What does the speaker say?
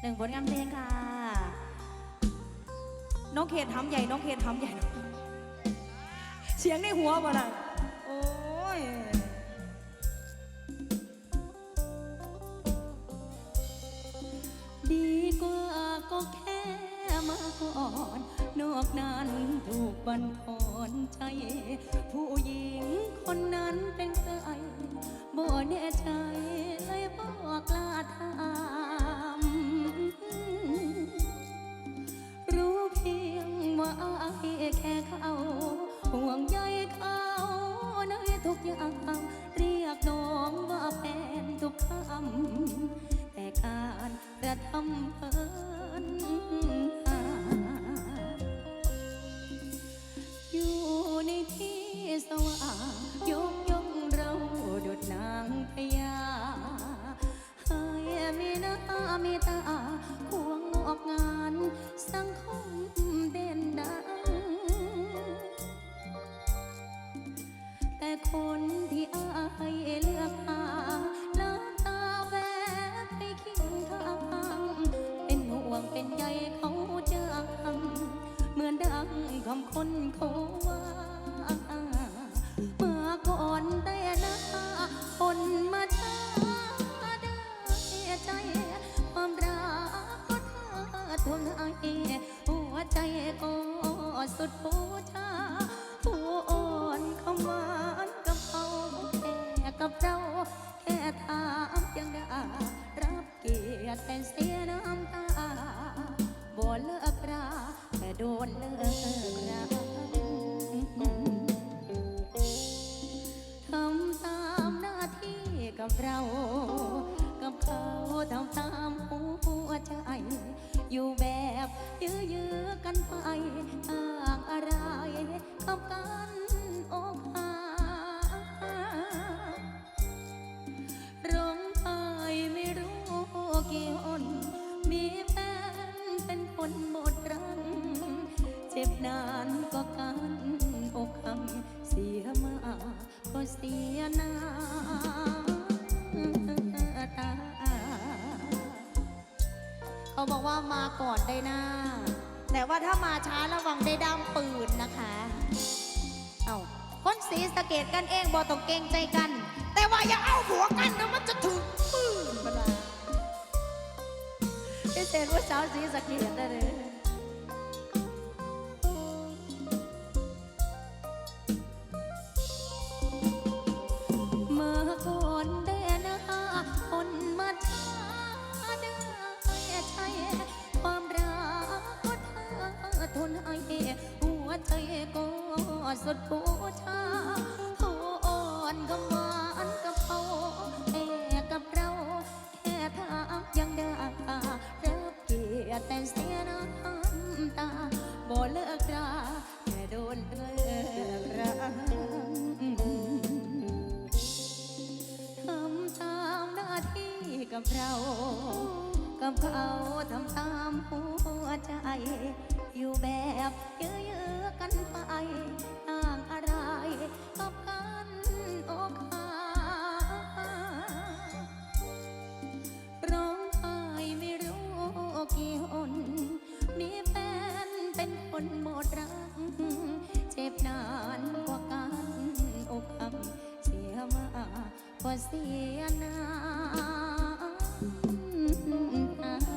หนึ่งผลงานเพลงค่ะ น้องเขตทำใหญ่ น้องเขตทำใหญ่ เสียงในหัวบ่น่ะโอ้ยดีกว่าก็แค่มาก่อน นอกนั้นถูกบันทอนใจ ผู้หญิงคนนั้นเป็นใครบ่แน่ใจเลยบอกลาถา คนที่อายเลือกหาน้ำตาแวบไปคิงทางเป็นห่วงเป็นใยเขาจังเหมือนดังคำคนเขาว่าเมื่อก่อนแต่หน้าคนมาช้าได้ใจ ความรักก็เธอทวงให้หัวใจก็สุดผู้ชาผู้อ่อนเข้ามา กับเราแค่ถามยังได้รับเกียรติแต่เสียน้ำตาบ่เลิกราแต่โดนเลิกราทำตามหน้าที่กับเรา กับเขาทำตามหัวใจ อยู่แบบยื้อๆกันไปต่างอะไรกับกันอกหัก หมดรัง เจ็บนานก็กันอกหักเสียมาก็เสียนาตา เขาบอกว่ามาก่อนได้หน้า แต่ว่าถ้ามาช้าระวังได้ด้ามปืนนะคะ เอาคนสีสะเกตกันเองบอต้องเกงใจกัน แต่ว่าอย่าเอาหัวกันนะมันจะถึง เศษว่าสาวสีสะเกตได้เลยเมื่อก่อนเดนหาคนมาช้าได้ใช่ความรักก็เธอทนให้หัวใจก็สุดผู้ชาโทอ่อนก็หวานกั บ่เลิกราแต่โดนเลิกราทำตามหน้าที่กับเรา กับเขาทำตามหัวใจ อยู่แบบเยื้ นคนหมดรัก เจ็บนานกว่าการอกหักเสียมาก็เสียนาน